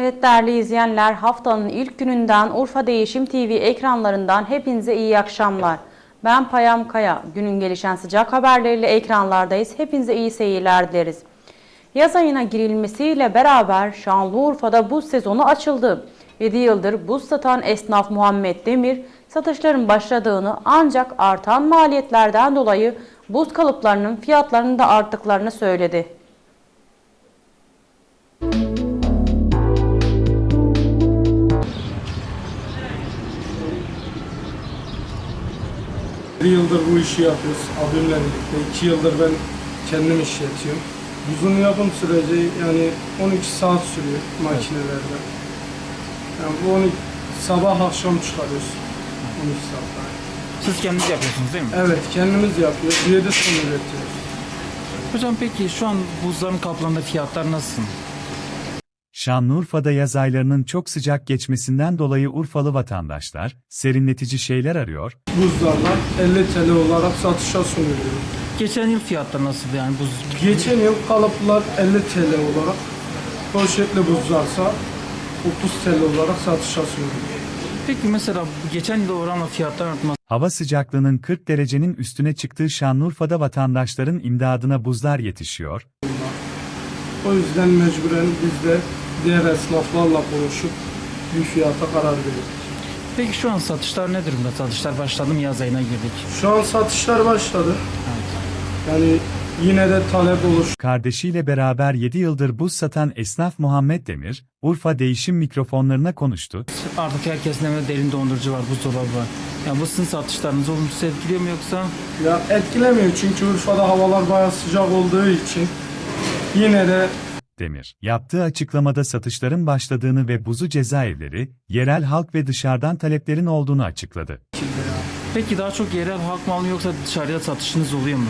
Evet değerli izleyenler haftanın ilk gününden Urfa Değişim TV ekranlarından hepinize iyi akşamlar. Ben Payam Kaya. Günün gelişen sıcak haberleriyle ekranlardayız. Hepinize iyi seyirler dileriz. Yaz ayına girilmesiyle beraber Şanlıurfa'da buz sezonu açıldı. 7 yıldır buz satan esnaf Muhammed Demir satışların başladığını ancak artan maliyetlerden dolayı buz kalıplarının fiyatlarının da arttıklarını söyledi. Yıldır bu işi yapıyoruz abimle birlikte. İki yıldır ben kendim işletiyorum. Buzun yapım süreci yani 12 saat sürüyor makinelerde. Yani bu 12 sabah akşam çıkarıyoruz. 12 saat. Siz kendiniz yapıyorsunuz değil mi? Evet kendimiz yapıyoruz. 7 ton üretiyoruz. Hocam peki şu an buzların kaplanında fiyatlar nasıl? Şanlıurfa'da yaz aylarının çok sıcak geçmesinden dolayı Urfalı vatandaşlar, serinletici şeyler arıyor, Buzlarla 50 TL olarak satışa sunuluyor. Geçen yıl fiyatlar nasıl yani buz? Geçen yıl kalıplar 50 TL olarak, poşetli buzlarsa 30 TL olarak satışa sunuluyor. Peki mesela geçen yıla oranla fiyatlar artması hava sıcaklığının 40 derecenin üstüne çıktığı Şanlıurfa'da vatandaşların imdadına buzlar yetişiyor, O yüzden mecburen biz de diğer esnaflarla konuşup bir fiyata karar verdik. Peki şu an satışlar ne durumda? Satışlar başladı mı yaz ayına girdik? Şu an satışlar başladı. Yani yine de talep olur. kardeşiyle beraber 7 yıldır buz satan esnaf Muhammed Demir, Urfa değişim mikrofonlarına konuştu. Artık herkesin evinde derin dondurucu var, buzdolabı var. Yani bu sizin satışlarınızı olumsuz etkiliyor mu yoksa? Ya etkilemiyor çünkü Urfa'da havalar bayağı sıcak olduğu için yine de Demir, yaptığı açıklamada satışların başladığını ve buzu cezaevleri, yerel halk ve dışarıdan taleplerin olduğunu açıkladı. Peki daha çok yerel halk mı alıyor yoksa dışarıda satışınız oluyor mu?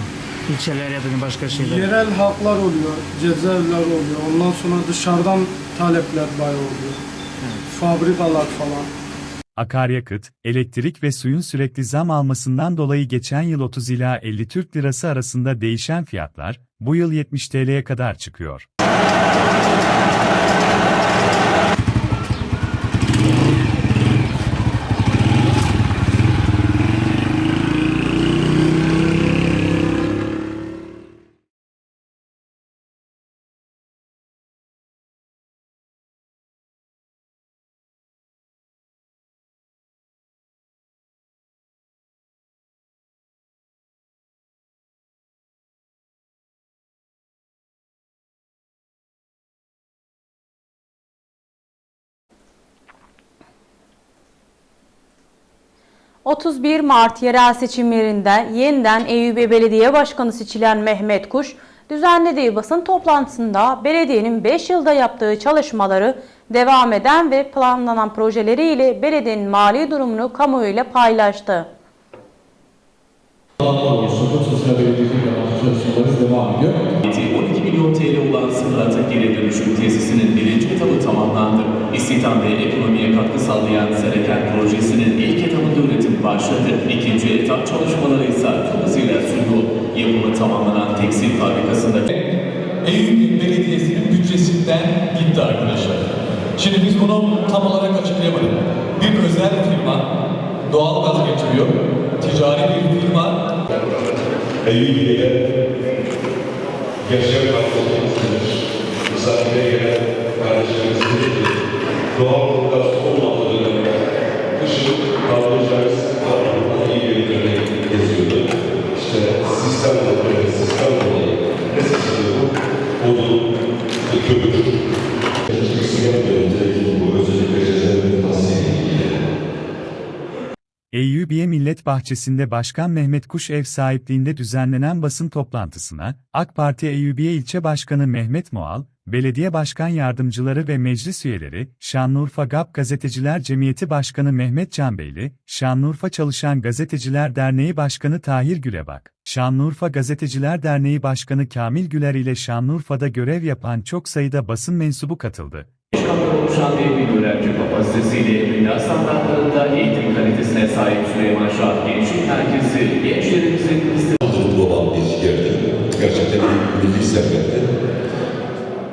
İlçeler ya da başka şeyler. yerel halklar oluyor, cezaevler oluyor. Ondan sonra dışarıdan talepler bayağı oluyor. Fabrikalar falan. Akaryakıt, elektrik ve suyun sürekli zam almasından dolayı geçen yıl 30 ila 50 Türk Lirası arasında değişen fiyatlar, bu yıl 70 TL'ye kadar çıkıyor. ...31 Mart yerel seçimlerinde yeniden Eyüpiye Belediye Başkanı seçilen Mehmet Kuş, düzenlediği basın toplantısında belediyenin 5 yılda yaptığı çalışmaları, devam eden ve planlanan projeleriyle belediyenin mali durumunu kamuoyuyla paylaştı. konusunda sosyal belediyecilik amaçlı çalışmalarımız devam ediyor. 12 milyon TL olan Sıfırata Geri Dönüşüm Tesisi'nin birinci etabı tamamlandı. İstihdam ve ekonomiye katkı sağlayan Sereken Projesi'nin ilk etabında üretim başladı. İkinci etap çalışmaları ise tüm hızıyla sürüyor. Yapımı tamamlanan tekstil fabrikasında Eyüp Belediyesi'nin bütçesinden gitti arkadaşlar. Şimdi biz bunu tam olarak açıklayamadık. Bir özel firma doğal gaz getiriyor. Ticari bir firma Eyyubiye'ye yaşam kalkınmasıdır. Eyyubiye Millet Bahçesi'nde Başkan Mehmet Kuş ev sahipliğinde düzenlenen basın toplantısına, AK Parti Eyyubiye İlçe Başkanı Mehmet Moal, Belediye Başkan Yardımcıları ve meclis üyeleri, Şanlıurfa GAP Gazeteciler Cemiyeti Başkanı Mehmet Canbeyli, Şanlıurfa Çalışan Gazeteciler Derneği Başkanı Tahir Gülebak, Şanlıurfa Gazeteciler Derneği Başkanı Kamil Güler ile Şanlıurfa'da görev yapan çok sayıda basın mensubu katıldı. Başkanlar oluşan dev bir öğrenci kapasitesiyle dünya standartlarında eğitim kalitesine sahip Süleyman Şah Gençlik Merkezi gençlerimizin Hazırlıklı olan bir yerdi. Gerçekten bir milli servetti.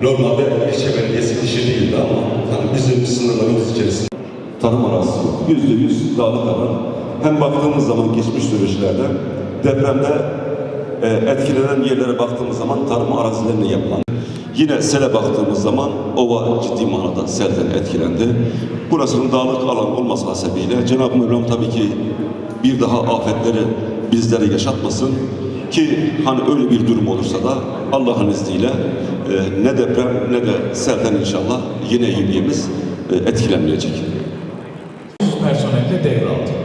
Normalde ilçe belediyesi işi değildi ama hani bizim sınırlarımız içerisinde tarım arazisi. Yüzde yüz dağlık alan. Hem baktığımız zaman geçmiş süreçlerde depremde e, etkilenen yerlere baktığımız zaman tarım arazilerine yapılan Yine sele baktığımız zaman ova ciddi manada selden etkilendi. Burasının dağlık alan olması hasebiyle Cenab-ı Mevlam tabii ki bir daha afetleri bizlere yaşatmasın ki hani öyle bir durum olursa da Allah'ın izniyle e, ne deprem ne de selden inşallah yine Eyüpiye'miz e, etkilenmeyecek. personelle devraldı.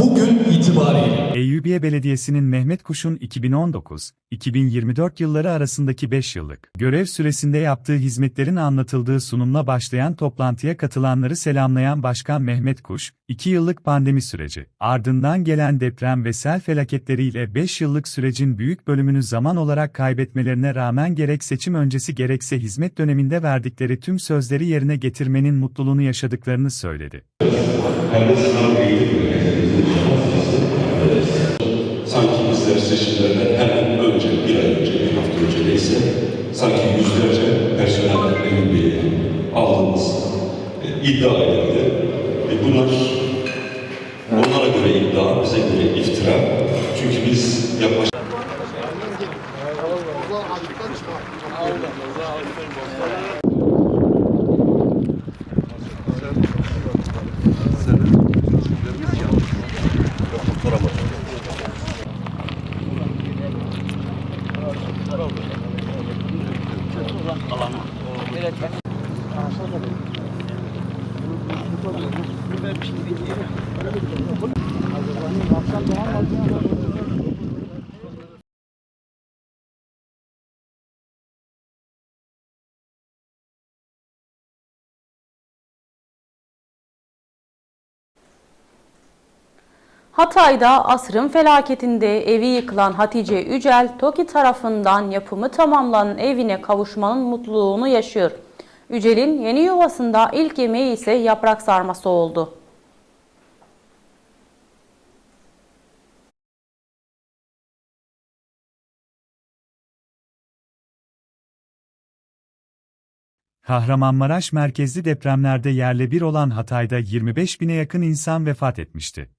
Bugün itibariyle. Eyyubiye Belediyesi'nin Mehmet Kuş'un 2019-2024 yılları arasındaki 5 yıllık görev süresinde yaptığı hizmetlerin anlatıldığı sunumla başlayan toplantıya katılanları selamlayan Başkan Mehmet Kuş, 2 yıllık pandemi süreci, ardından gelen deprem ve sel felaketleriyle 5 yıllık sürecin büyük bölümünü zaman olarak kaybetmelerine rağmen gerek seçim öncesi gerekse hizmet döneminde verdikleri tüm sözleri yerine getirmenin mutluluğunu yaşadıklarını söyledi. Sanki bizler seçimlerden hemen önce, bir ay önce, bir hafta önce neyse, sanki yüzlerce personel Eyüpiye'ye aldığımız e, iddia edildi. E, bunlar onlara göre iddia, bize göre iftira. Çünkü biz yaklaşık Hatay'da asrın felaketinde evi yıkılan Hatice Ücel, TOKİ tarafından yapımı tamamlanan evine kavuşmanın mutluluğunu yaşıyor. Ücel'in yeni yuvasında ilk yemeği ise yaprak sarması oldu. Kahramanmaraş merkezli depremlerde yerle bir olan Hatay'da 25 bine yakın insan vefat etmişti.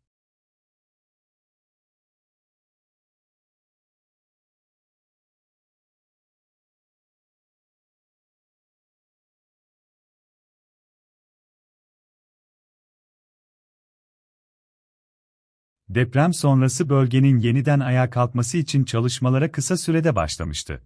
Deprem sonrası bölgenin yeniden ayağa kalkması için çalışmalara kısa sürede başlamıştı.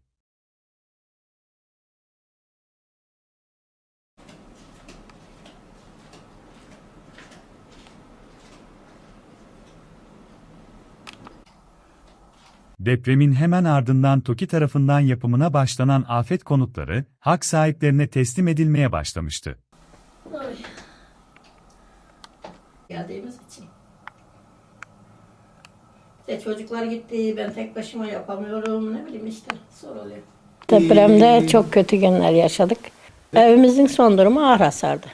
Depremin hemen ardından TOKİ tarafından yapımına başlanan afet konutları, hak sahiplerine teslim edilmeye başlamıştı. geldiğimiz için. İşte çocuklar gitti, ben tek başıma yapamıyorum, ne bileyim işte zor oluyor. Depremde çok kötü günler yaşadık. Evimizin son durumu ağır hasardı.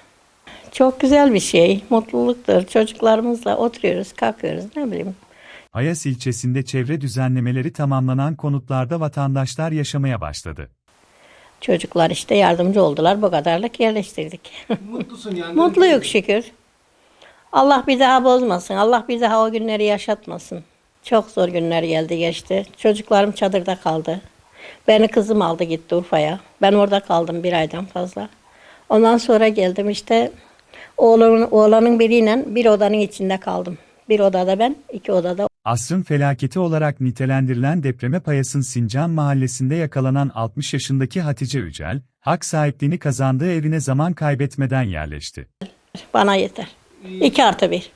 Çok güzel bir şey, mutluluktur. Çocuklarımızla oturuyoruz, kalkıyoruz, ne bileyim. Ayas ilçesinde çevre düzenlemeleri tamamlanan konutlarda vatandaşlar yaşamaya başladı. Çocuklar işte yardımcı oldular, bu kadarlık yerleştirdik. Mutlusun yani. Mutluyuk şükür. Allah bir daha bozmasın, Allah bir daha o günleri yaşatmasın. Çok zor günler geldi geçti. Çocuklarım çadırda kaldı. Beni kızım aldı gitti Urfa'ya. Ben orada kaldım bir aydan fazla. Ondan sonra geldim işte oğlanın, oğlanın biriyle bir odanın içinde kaldım. Bir odada ben, iki odada Asrın felaketi olarak nitelendirilen depreme payasın Sincan mahallesinde yakalanan 60 yaşındaki Hatice Ücel, hak sahipliğini kazandığı evine zaman kaybetmeden yerleşti. bana yeter. İki artı bir.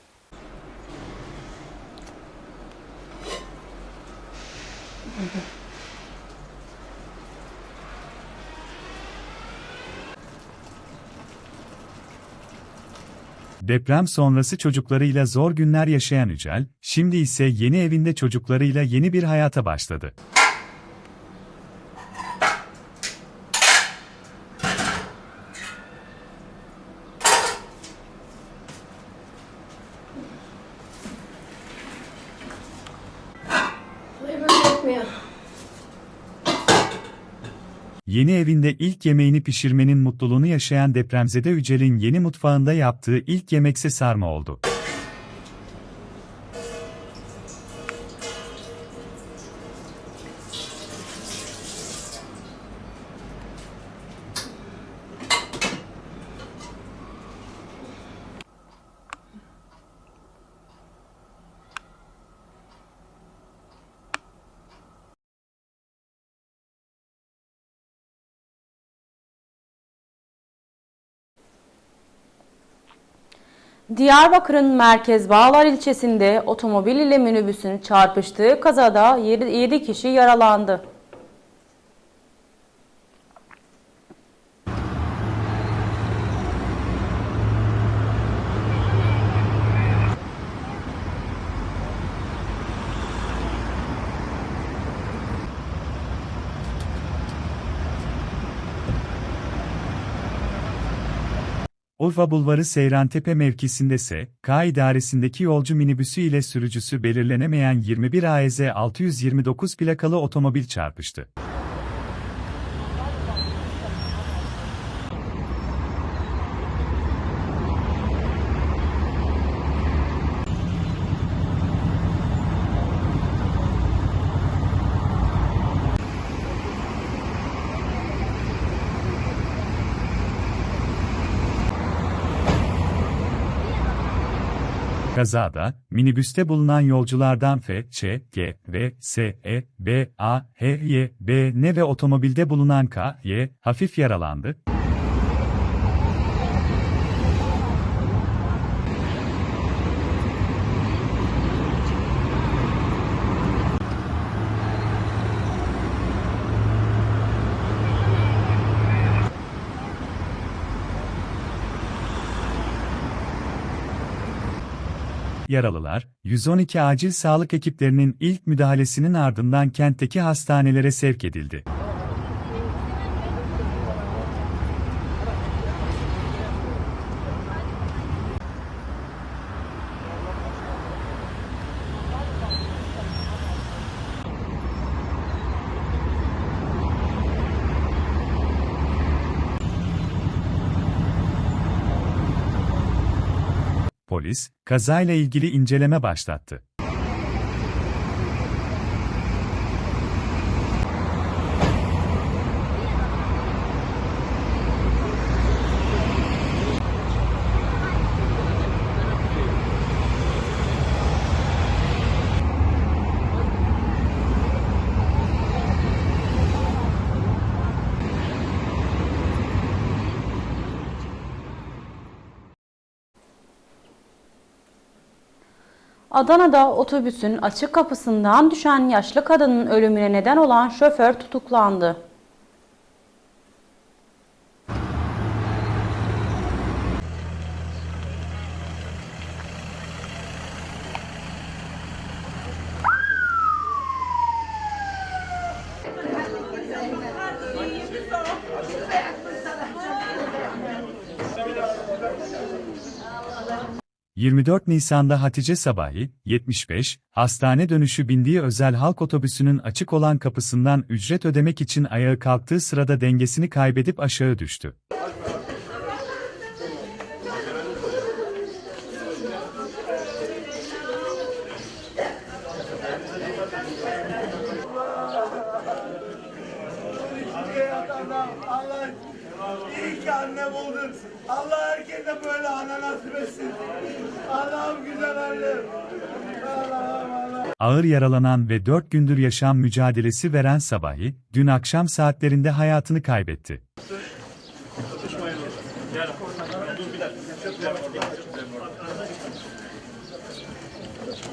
Deprem sonrası çocuklarıyla zor günler yaşayan Ücel, şimdi ise yeni evinde çocuklarıyla yeni bir hayata başladı. Yeni evinde ilk yemeğini pişirmenin mutluluğunu yaşayan depremzede Yücel'in yeni mutfağında yaptığı ilk yemekse sarma oldu. Diyarbakır'ın Merkez Bağlar ilçesinde otomobil ile minibüsün çarpıştığı kazada 7 kişi yaralandı. Urfa Bulvarı Seyrantepe mevkisinde ise, K idaresindeki yolcu minibüsü ile sürücüsü belirlenemeyen 21 AEZ 629 plakalı otomobil çarpıştı. Kazada, minibüste bulunan yolculardan F, Ç, G, V, S, E, B, A, H, Y, B, N ve otomobilde bulunan K, Y, hafif yaralandı. Yaralılar, 112 acil sağlık ekiplerinin ilk müdahalesinin ardından kentteki hastanelere sevk edildi. Polis, kazayla ilgili inceleme başlattı. Adana'da otobüsün açık kapısından düşen yaşlı kadının ölümüne neden olan şoför tutuklandı. – 24 Nisan'da Hatice Sabahi, 75, hastane dönüşü bindiği özel halk otobüsünün açık olan kapısından ücret ödemek için ayağa kalktığı sırada dengesini kaybedip aşağı düştü. Allah iyi ki anne buldun. Allah herkese böyle ana nasip etsin. Allah'ım güzel annem. Allah'ım Allah. Ağır yaralanan ve 4 gündür yaşam mücadelesi veren Sabahi, dün akşam saatlerinde hayatını kaybetti.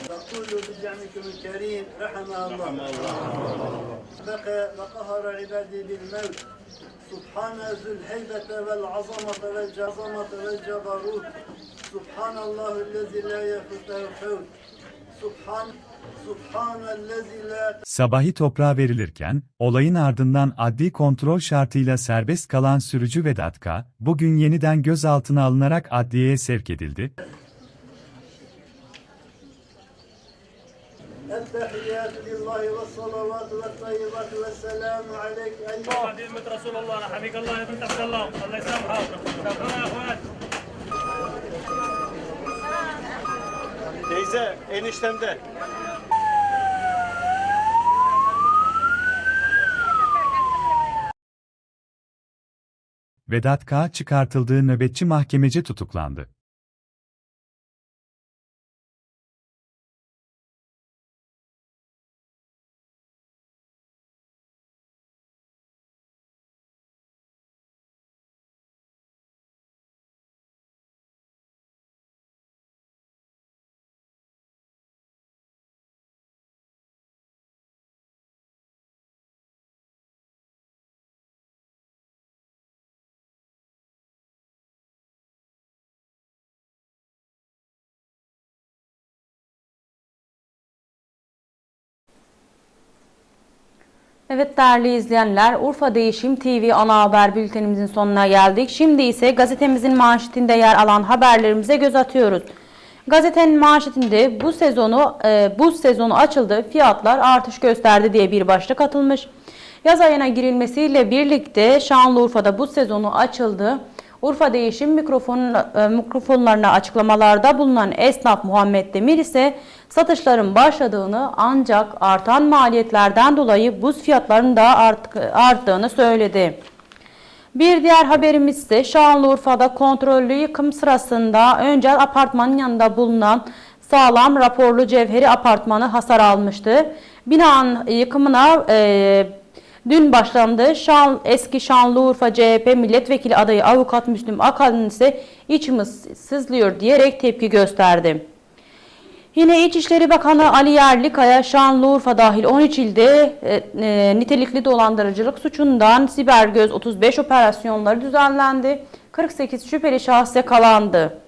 تقول بجعلكم الكريم رحمه الله بقى وقهر عبادي بالموت Subhane zülheybete vel azamete vel cazamete vel cebarut. Subhanallahüllezi la yefutehü fevk. Subhan Sabahi toprağa verilirken, olayın ardından adli kontrol şartıyla serbest kalan sürücü Vedat K., bugün yeniden gözaltına alınarak adliyeye sevk edildi. التحيات لله والصلوات والطيبات والسلام عليك أيها خديمة رسول الله أنا حبيب الله يا بنت عبد الله الله يسامحك سامحونا يا اخوان Teyze eniştemde. Vedat K. çıkartıldığı nöbetçi mahkemece tutuklandı. Evet değerli izleyenler, Urfa Değişim TV ana haber bültenimizin sonuna geldik. Şimdi ise gazetemizin manşetinde yer alan haberlerimize göz atıyoruz. Gazetenin manşetinde bu sezonu e, buz sezonu açıldı, fiyatlar artış gösterdi diye bir başlık atılmış. Yaz ayına girilmesiyle birlikte Şanlıurfa'da buz sezonu açıldı. Urfa Değişim mikrofon, e, mikrofonlarına açıklamalarda bulunan esnaf Muhammed Demir ise satışların başladığını ancak artan maliyetlerden dolayı buz fiyatlarının da art, arttığını söyledi. Bir diğer haberimiz ise Şanlıurfa'da kontrollü yıkım sırasında önce apartmanın yanında bulunan sağlam raporlu cevheri apartmanı hasar almıştı. Binanın yıkımına e, dün başlandı. Şan, eski Şanlıurfa CHP milletvekili adayı avukat Müslüm Akalın ise içimiz sızlıyor diyerek tepki gösterdi. Yine İçişleri Bakanı Ali Yerlikaya Şanlıurfa dahil 13 ilde e, e, nitelikli dolandırıcılık suçundan Siber Göz 35 operasyonları düzenlendi. 48 şüpheli şahs yakalandı.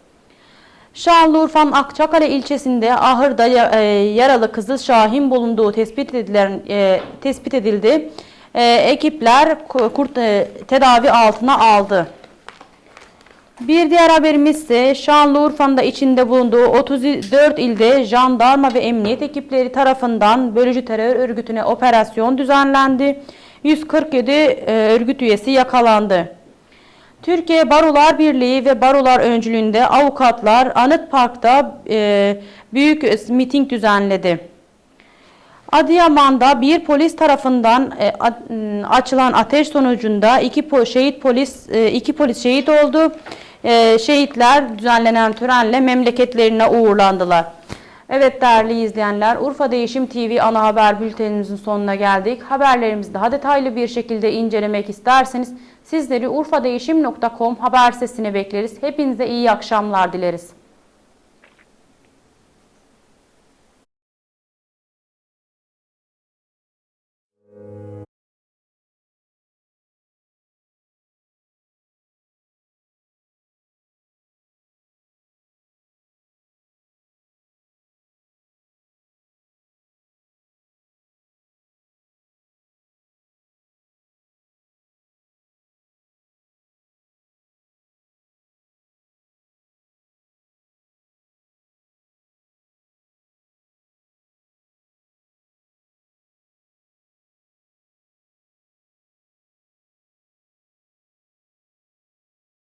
Şanlıurfa'nın Akçakale ilçesinde ahırda e, yaralı Kızıl Şahin bulunduğu tespit edilen e, tespit edildi. E, ekipler ku- kurt e, tedavi altına aldı. Bir diğer haberimiz ise Şanlıurfa'nın da içinde bulunduğu 34 ilde jandarma ve emniyet ekipleri tarafından bölücü terör örgütüne operasyon düzenlendi. 147 e, örgüt üyesi yakalandı. Türkiye Barolar Birliği ve Barolar öncülüğünde avukatlar Anıt Park'ta e, büyük miting düzenledi. Adıyaman'da bir polis tarafından e, m, açılan ateş sonucunda iki po- şehit polis e, iki polis şehit oldu. E, şehitler düzenlenen törenle memleketlerine uğurlandılar. Evet değerli izleyenler, Urfa Değişim TV ana haber bültenimizin sonuna geldik. Haberlerimizi daha detaylı bir şekilde incelemek isterseniz sizleri urfadeğişim.com haber sitesine bekleriz. Hepinize iyi akşamlar dileriz.